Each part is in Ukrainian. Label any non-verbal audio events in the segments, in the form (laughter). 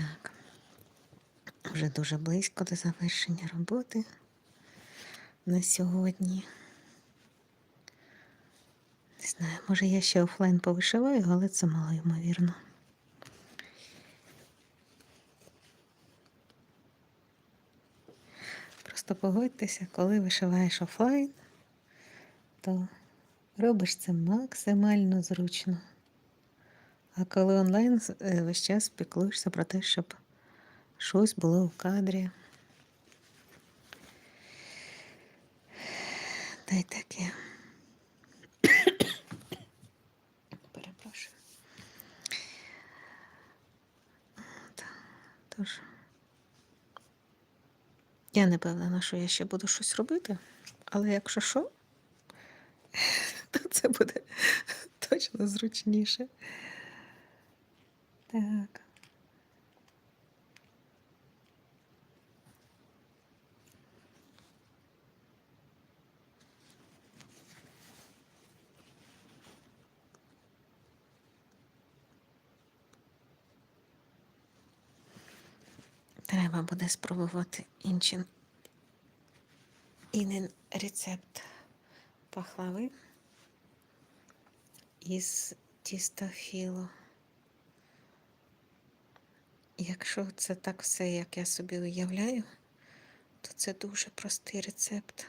Так. Вже дуже близько до завершення роботи на сьогодні. Не знаю, може я ще офлайн повишиваю, але це мало ймовірно. Просто погодьтеся, коли вишиваєш офлайн, то робиш це максимально зручно. А коли онлайн е, весь час піклуєшся про те, щоб щось було в кадрі. Та й таке. Перепрошую. Тож. Я не певна, що я ще буду щось робити, але якщо що, (laughs) то це буде точно зручніше. Так. Треба буде спробувати інший інен рецепт пахлави із тіста філо. Якщо це так все, як я собі уявляю, то це дуже простий рецепт.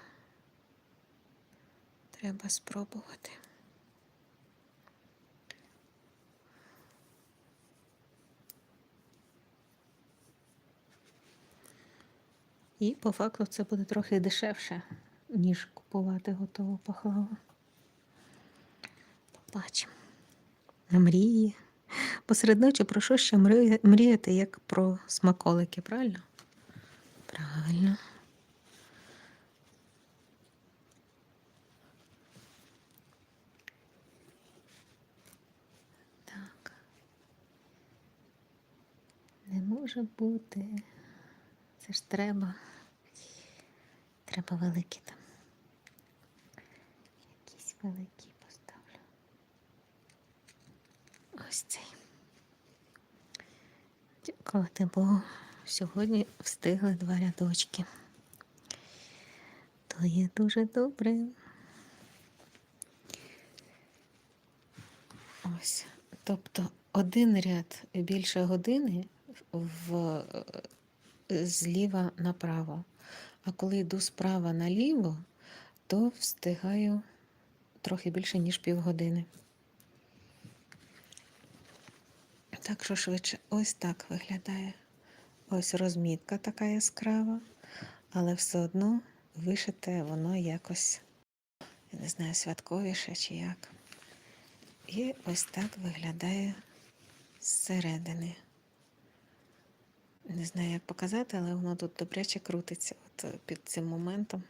Треба спробувати. І по факту це буде трохи дешевше, ніж купувати готову пахлаву. Побачимо. Мрії. Посеред ночі про що ще мріяти, як про смаколики, правильно? Правильно. Так. Не може бути. Це ж треба. Треба великі там. Якісь великі поставлю. Ось цей. Дякувати Богу. Сьогодні встигли два рядочки. То є дуже добре. Ось. Тобто один ряд більше години в, е, зліва направо. А коли йду справа наліво, то встигаю трохи більше, ніж півгодини. Так що швидше, ось так виглядає. Ось розмітка така яскрава, але все одно вишите воно якось, я не знаю, святковіше чи як. І ось так виглядає зсередини. Не знаю, як показати, але воно тут добряче крутиться. От під цим моментом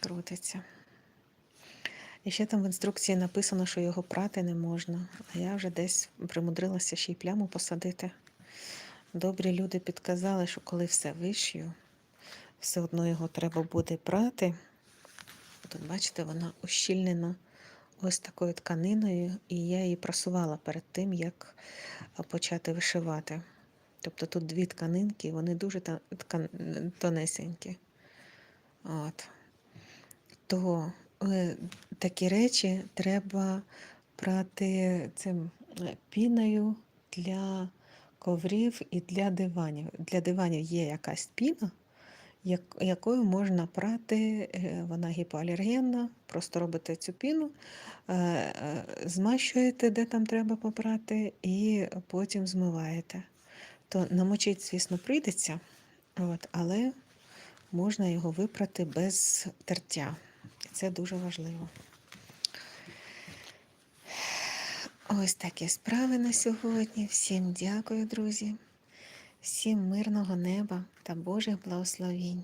крутиться. І ще там в інструкції написано, що його прати не можна. А я вже десь примудрилася ще й пляму посадити. Добрі люди підказали, що коли все вишью, все одно його треба буде прати. Тут, бачите, вона ущільнена ось такою тканиною, і я її просувала перед тим, як почати вишивати. Тобто тут дві тканинки, вони дуже тонесенькі. От. То такі речі треба прати цим е, піною для коврів і для диванів. Для диванів є якась піна, якою можна прати, е, вона гіпоалергенна, просто робите цю піну, е, змащуєте, де там треба попрати, і потім змиваєте. То намочити, звісно, прийдеться, от, але можна його випрати без тертя. Це дуже важливо. Ось такі справи на сьогодні. Всім дякую, друзі. Всім мирного неба та Божих благословінь.